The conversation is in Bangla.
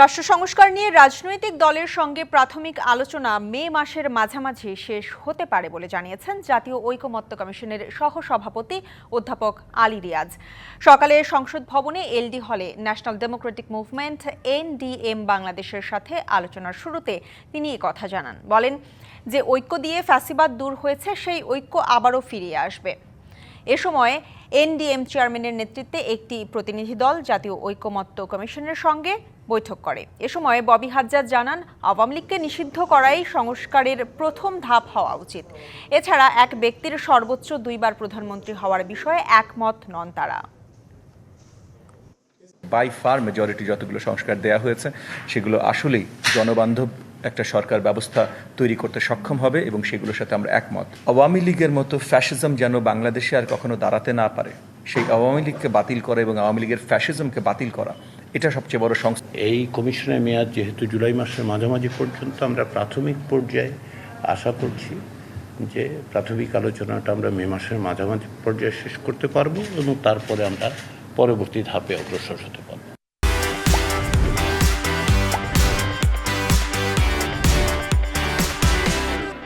রাষ্ট্র সংস্কার নিয়ে রাজনৈতিক দলের সঙ্গে প্রাথমিক আলোচনা মে মাসের মাঝামাঝি শেষ হতে পারে বলে জানিয়েছেন জাতীয় ঐকমত্য কমিশনের সহসভাপতি অধ্যাপক আলী রিয়াজ। সকালে সংসদ ভবনে এলডি হলে ন্যাশনাল ডেমোক্রেটিক মুভমেন্ট, এনডিএম বাংলাদেশের সাথে আলোচনার শুরুতে তিনি কথা জানান। বলেন যে ঐক্য দিয়ে ফ্যাসিবাদ দূর হয়েছে, সেই ঐক্য আবারও ফিরিয়ে আসবে। এ সময় এনডিএম চেয়ারম্যানের নেতৃত্বে একটি প্রতিনিধি দল জাতীয় ঐকমত্য কমিশনের সঙ্গে বৈঠক করে। এ সময় ববি হাজ্জাদ জানান, আওয়ামী লীগকে নিষিদ্ধ করাই সংস্কারের প্রথম ধাপ হওয়া উচিত। এছাড়া এক ব্যক্তির সর্বোচ্চ দুইবার প্রধানমন্ত্রী হওয়ার বিষয়ে একমত নন তারা। বাই ফার মেজরিটি যতগুলো সংস্কার দেয়া হয়েছে, সেগুলো আসলেই জনবান্ধব একটা সরকার ব্যবস্থা তৈরি করতে সক্ষম হবে এবং সেগুলোর সাথে আমরা একমত। আওয়ামী লীগের মতো ফ্যাসিজম যেন বাংলাদেশে আর কখনো দাঁড়াতে না পারে, সেই আওয়ামী লীগকে বাতিল করা এবং আওয়ামী লীগের ফ্যাসিজমকে বাতিল করা, এটা সবচেয়ে বড় সংস্থা এই কমিশনের মেয়াদ যেহেতু জুলাই মাসের মাঝামাঝি পর্যন্ত আমরা প্রাথমিক পর্যায়ে আশা করছি যে প্রাথমিক আলোচনাটা আমরা মে মাসের মাঝামাঝি পর্যায়ে শেষ করতে পারব এবং তারপরে আমরা পরবর্তী ধাপে অগ্রসর হতে পারব।